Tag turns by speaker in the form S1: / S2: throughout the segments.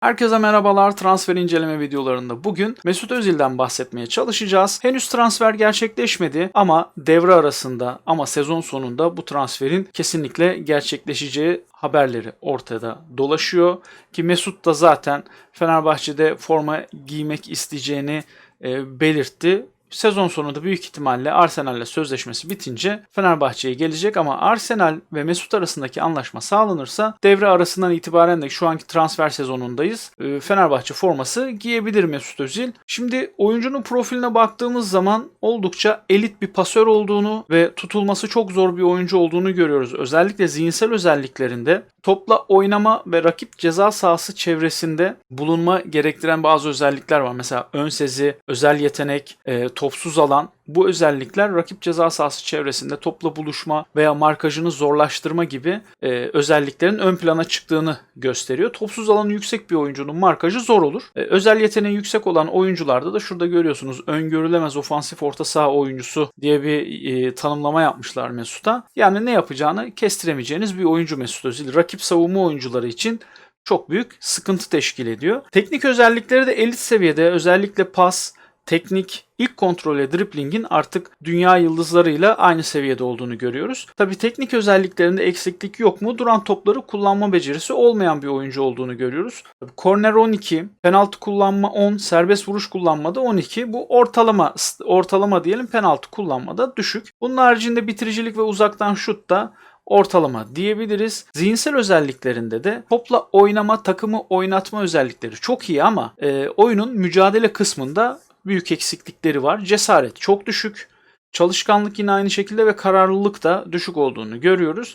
S1: Herkese merhabalar. Transfer inceleme videolarında bugün Mesut Özil'den bahsetmeye çalışacağız. Henüz transfer gerçekleşmedi ama devre arasında ama sezon sonunda bu transferin kesinlikle gerçekleşeceği haberleri ortada dolaşıyor. Ki Mesut da zaten Fenerbahçe'de forma giymek isteyeceğini e, belirtti. Sezon sonunda büyük ihtimalle Arsenal'le sözleşmesi bitince Fenerbahçe'ye gelecek ama Arsenal ve Mesut arasındaki anlaşma sağlanırsa devre arasından itibaren de şu anki transfer sezonundayız. Ee, Fenerbahçe forması giyebilir Mesut Özil. Şimdi oyuncunun profiline baktığımız zaman oldukça elit bir pasör olduğunu ve tutulması çok zor bir oyuncu olduğunu görüyoruz. Özellikle zihinsel özelliklerinde topla oynama ve rakip ceza sahası çevresinde bulunma gerektiren bazı özellikler var. Mesela ön sezi, özel yetenek, e, topsuz alan bu özellikler rakip ceza sahası çevresinde topla buluşma veya markajını zorlaştırma gibi e, özelliklerin ön plana çıktığını gösteriyor. Topsuz alanı yüksek bir oyuncunun markajı zor olur. E, özel yeteneği yüksek olan oyuncularda da şurada görüyorsunuz öngörülemez ofansif orta saha oyuncusu diye bir e, tanımlama yapmışlar Mesut'a. Yani ne yapacağını kestiremeyeceğiniz bir oyuncu Mesut Özil. Rakip savunma oyuncuları için çok büyük sıkıntı teşkil ediyor. Teknik özellikleri de elit seviyede özellikle pas, teknik, ilk kontrole driplingin artık dünya yıldızlarıyla aynı seviyede olduğunu görüyoruz. Tabi teknik özelliklerinde eksiklik yok mu? Duran topları kullanma becerisi olmayan bir oyuncu olduğunu görüyoruz. Korner 12, penaltı kullanma 10, serbest vuruş kullanmada 12. Bu ortalama ortalama diyelim penaltı kullanmada düşük. Bunun haricinde bitiricilik ve uzaktan şut da ortalama diyebiliriz. Zihinsel özelliklerinde de topla oynama, takımı oynatma özellikleri çok iyi ama e, oyunun mücadele kısmında büyük eksiklikleri var. Cesaret çok düşük. Çalışkanlık yine aynı şekilde ve kararlılık da düşük olduğunu görüyoruz.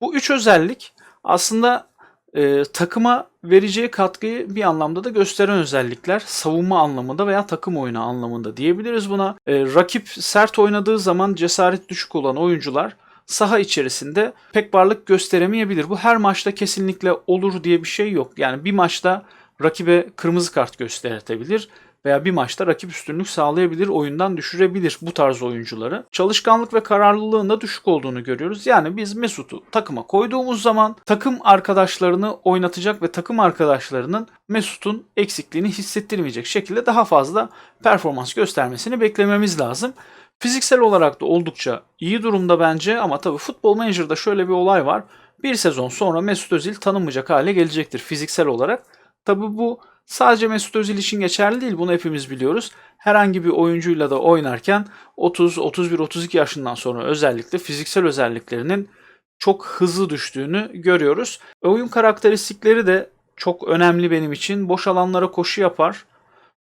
S1: Bu üç özellik aslında e, takıma vereceği katkıyı bir anlamda da gösteren özellikler. Savunma anlamında veya takım oyunu anlamında diyebiliriz buna. E, rakip sert oynadığı zaman cesaret düşük olan oyuncular saha içerisinde pek varlık gösteremeyebilir. Bu her maçta kesinlikle olur diye bir şey yok. Yani bir maçta rakibe kırmızı kart gösterebilir veya bir maçta rakip üstünlük sağlayabilir, oyundan düşürebilir bu tarz oyuncuları. Çalışkanlık ve kararlılığın da düşük olduğunu görüyoruz. Yani biz Mesut'u takıma koyduğumuz zaman takım arkadaşlarını oynatacak ve takım arkadaşlarının Mesut'un eksikliğini hissettirmeyecek şekilde daha fazla performans göstermesini beklememiz lazım. Fiziksel olarak da oldukça iyi durumda bence ama tabii futbol menajerda şöyle bir olay var. Bir sezon sonra Mesut Özil tanınmayacak hale gelecektir fiziksel olarak. Tabii bu sadece Mesut Özil için geçerli değil. Bunu hepimiz biliyoruz. Herhangi bir oyuncuyla da oynarken 30, 31, 32 yaşından sonra özellikle fiziksel özelliklerinin çok hızlı düştüğünü görüyoruz. Oyun karakteristikleri de çok önemli benim için. Boş alanlara koşu yapar.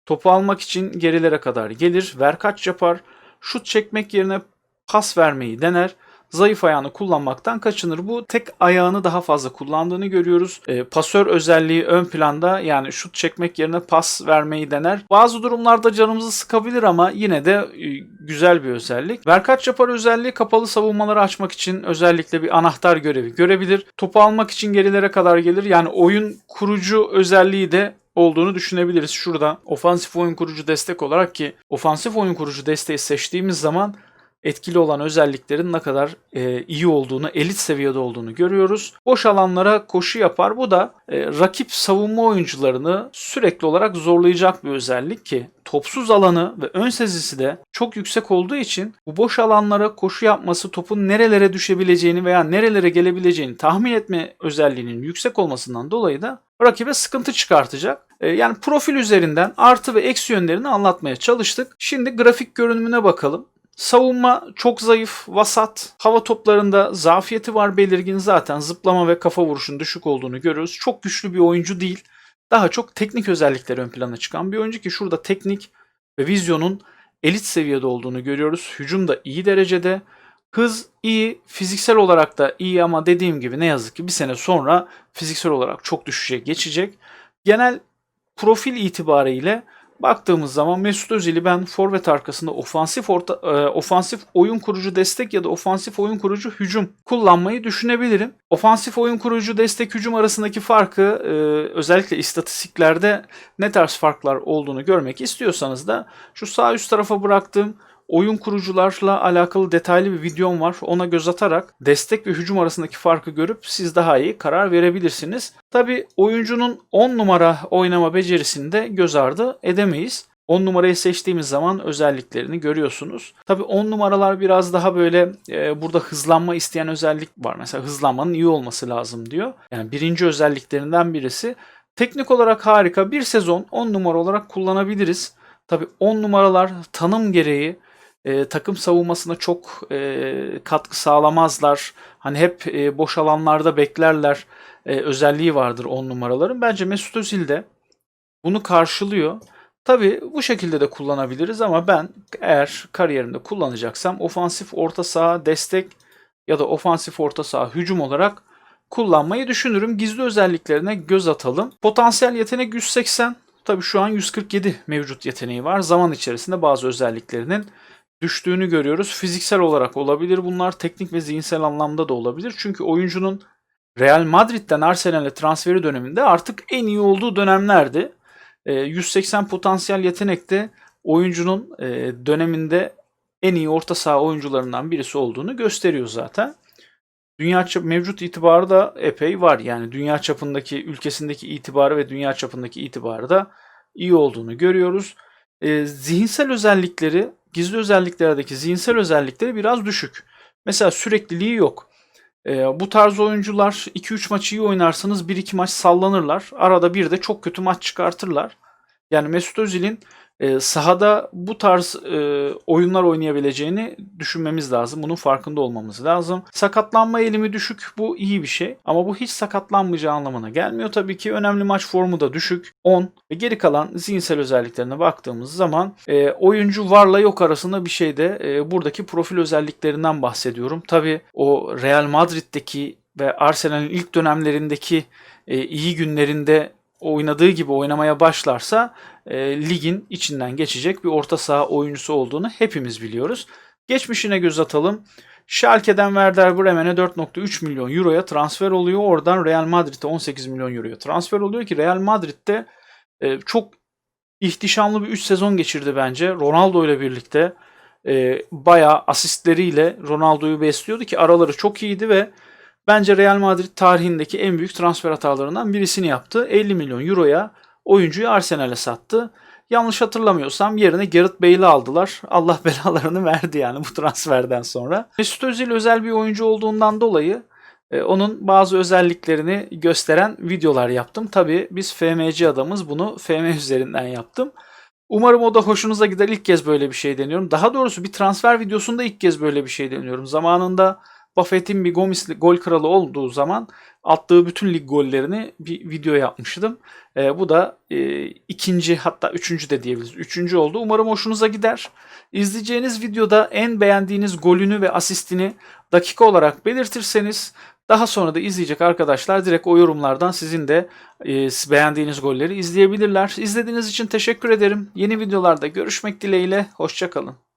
S1: Topu almak için gerilere kadar gelir. Verkaç yapar. Şut çekmek yerine pas vermeyi dener zayıf ayağını kullanmaktan kaçınır. Bu tek ayağını daha fazla kullandığını görüyoruz. E, pasör özelliği ön planda yani şut çekmek yerine pas vermeyi dener. Bazı durumlarda canımızı sıkabilir ama yine de e, güzel bir özellik. Verkaç yapar özelliği kapalı savunmaları açmak için özellikle bir anahtar görevi görebilir. Topu almak için gerilere kadar gelir. Yani oyun kurucu özelliği de olduğunu düşünebiliriz. Şurada ofansif oyun kurucu destek olarak ki ofansif oyun kurucu desteği seçtiğimiz zaman etkili olan özelliklerin ne kadar e, iyi olduğunu, elit seviyede olduğunu görüyoruz. Boş alanlara koşu yapar. Bu da e, rakip savunma oyuncularını sürekli olarak zorlayacak bir özellik ki topsuz alanı ve ön sezisi de çok yüksek olduğu için bu boş alanlara koşu yapması topun nerelere düşebileceğini veya nerelere gelebileceğini tahmin etme özelliğinin yüksek olmasından dolayı da rakibe sıkıntı çıkartacak. E, yani profil üzerinden artı ve eksi yönlerini anlatmaya çalıştık. Şimdi grafik görünümüne bakalım. Savunma çok zayıf, vasat. Hava toplarında zafiyeti var belirgin zaten. Zıplama ve kafa vuruşun düşük olduğunu görüyoruz. Çok güçlü bir oyuncu değil. Daha çok teknik özellikleri ön plana çıkan bir oyuncu ki şurada teknik ve vizyonun elit seviyede olduğunu görüyoruz. Hücum da iyi derecede. Hız iyi, fiziksel olarak da iyi ama dediğim gibi ne yazık ki bir sene sonra fiziksel olarak çok düşecek, geçecek. Genel profil itibariyle Baktığımız zaman Mesut Özil'i ben forvet arkasında ofansif orta, e, ofansif oyun kurucu destek ya da ofansif oyun kurucu hücum kullanmayı düşünebilirim. Ofansif oyun kurucu destek hücum arasındaki farkı e, özellikle istatistiklerde ne tarz farklar olduğunu görmek istiyorsanız da şu sağ üst tarafa bıraktığım oyun kurucularla alakalı detaylı bir videom var. Ona göz atarak destek ve hücum arasındaki farkı görüp siz daha iyi karar verebilirsiniz. Tabi oyuncunun 10 numara oynama becerisini de göz ardı edemeyiz. 10 numarayı seçtiğimiz zaman özelliklerini görüyorsunuz. Tabi 10 numaralar biraz daha böyle e, burada hızlanma isteyen özellik var. Mesela hızlanmanın iyi olması lazım diyor. Yani birinci özelliklerinden birisi. Teknik olarak harika. Bir sezon 10 numara olarak kullanabiliriz. Tabi 10 numaralar tanım gereği e, takım savunmasına çok e, katkı sağlamazlar. Hani hep e, boş alanlarda beklerler e, özelliği vardır 10 numaraların. Bence Mesut Özil de bunu karşılıyor. Tabi bu şekilde de kullanabiliriz ama ben eğer kariyerimde kullanacaksam ofansif orta saha destek ya da ofansif orta saha hücum olarak kullanmayı düşünürüm. Gizli özelliklerine göz atalım. Potansiyel yetenek 180. Tabi şu an 147 mevcut yeteneği var. Zaman içerisinde bazı özelliklerinin düştüğünü görüyoruz. Fiziksel olarak olabilir bunlar. Teknik ve zihinsel anlamda da olabilir. Çünkü oyuncunun Real Madrid'den Arsenal'e transferi döneminde artık en iyi olduğu dönemlerdi. 180 potansiyel yetenekte oyuncunun e, döneminde en iyi orta saha oyuncularından birisi olduğunu gösteriyor zaten. Dünya çap mevcut itibarı da epey var. Yani dünya çapındaki ülkesindeki itibarı ve dünya çapındaki itibarı da iyi olduğunu görüyoruz. E, zihinsel özellikleri, gizli özelliklerdeki zihinsel özellikleri biraz düşük. Mesela sürekliliği yok. E, bu tarz oyuncular 2-3 maç iyi oynarsanız 1-2 maç sallanırlar. Arada bir de çok kötü maç çıkartırlar. Yani Mesut Özil'in e, sahada bu tarz e, oyunlar oynayabileceğini düşünmemiz lazım. Bunun farkında olmamız lazım. Sakatlanma eğilimi düşük. Bu iyi bir şey. Ama bu hiç sakatlanmayacağı anlamına gelmiyor. Tabii ki önemli maç formu da düşük. 10. Ve geri kalan zihinsel özelliklerine baktığımız zaman e, oyuncu varla yok arasında bir şey de e, buradaki profil özelliklerinden bahsediyorum. Tabii o Real Madrid'deki ve Arsenal'in ilk dönemlerindeki e, iyi günlerinde oynadığı gibi oynamaya başlarsa e, ligin içinden geçecek bir orta saha oyuncusu olduğunu hepimiz biliyoruz. Geçmişine göz atalım. Schalke'den Werder Bremen'e 4.3 milyon euroya transfer oluyor. Oradan Real Madrid'e 18 milyon euroya transfer oluyor ki Real Madrid'de e, çok ihtişamlı bir 3 sezon geçirdi bence. Ronaldo ile birlikte e, bayağı asistleriyle Ronaldo'yu besliyordu ki araları çok iyiydi ve bence Real Madrid tarihindeki en büyük transfer hatalarından birisini yaptı. 50 milyon euroya oyuncuyu Arsenal'e sattı. Yanlış hatırlamıyorsam yerine Gareth Bale'i aldılar. Allah belalarını verdi yani bu transferden sonra. Mesut Özil özel bir oyuncu olduğundan dolayı e, onun bazı özelliklerini gösteren videolar yaptım. Tabi biz FMC adamız bunu FM üzerinden yaptım. Umarım o da hoşunuza gider. İlk kez böyle bir şey deniyorum. Daha doğrusu bir transfer videosunda ilk kez böyle bir şey deniyorum. Zamanında Buffett'in bir Gomis gol kralı olduğu zaman attığı bütün lig gollerini bir video yapmıştım. E, bu da e, ikinci hatta üçüncü de diyebiliriz. Üçüncü oldu. Umarım hoşunuza gider. İzleyeceğiniz videoda en beğendiğiniz golünü ve asistini dakika olarak belirtirseniz daha sonra da izleyecek arkadaşlar direkt o yorumlardan sizin de e, beğendiğiniz golleri izleyebilirler. İzlediğiniz için teşekkür ederim. Yeni videolarda görüşmek dileğiyle. Hoşçakalın.